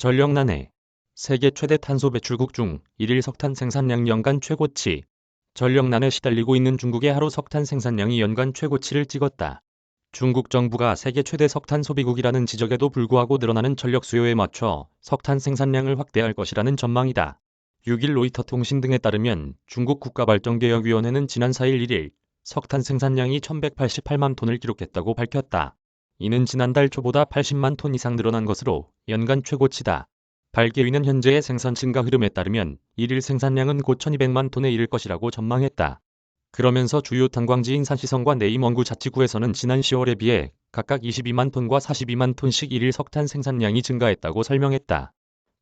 전력난해 세계 최대 탄소 배출국 중 1일 석탄 생산량 연간 최고치 전력난에 시달리고 있는 중국의 하루 석탄 생산량이 연간 최고치를 찍었다. 중국 정부가 세계 최대 석탄 소비국이라는 지적에도 불구하고 늘어나는 전력 수요에 맞춰 석탄 생산량을 확대할 것이라는 전망이다. 6일 로이터 통신 등에 따르면 중국 국가발전개혁위원회는 지난 4일 1일 석탄 생산량이 1188만 톤을 기록했다고 밝혔다. 이는 지난달 초보다 80만 톤 이상 늘어난 것으로 연간 최고치다. 발개위는 현재의 생산 증가 흐름에 따르면 1일 생산량은 곧 1200만 톤에 이를 것이라고 전망했다. 그러면서 주요 탄광지인 산시성과 내임원구 자치구에서는 지난 10월에 비해 각각 22만 톤과 42만 톤씩 1일 석탄 생산량이 증가했다고 설명했다.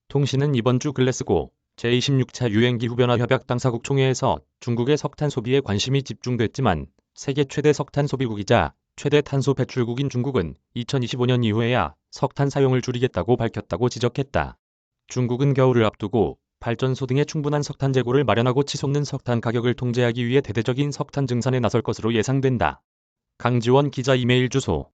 통신은 이번 주 글래스고 제26차 유엔기후변화 협약 당사국 총회에서 중국의 석탄 소비에 관심이 집중됐지만 세계 최대 석탄 소비국이자 최대 탄소 배출국인 중국은 2025년 이후에야 석탄 사용을 줄이겠다고 밝혔다고 지적했다. 중국은 겨울을 앞두고 발전소 등의 충분한 석탄 재고를 마련하고 치솟는 석탄 가격을 통제하기 위해 대대적인 석탄 증산에 나설 것으로 예상된다. 강지원 기자 이메일 주소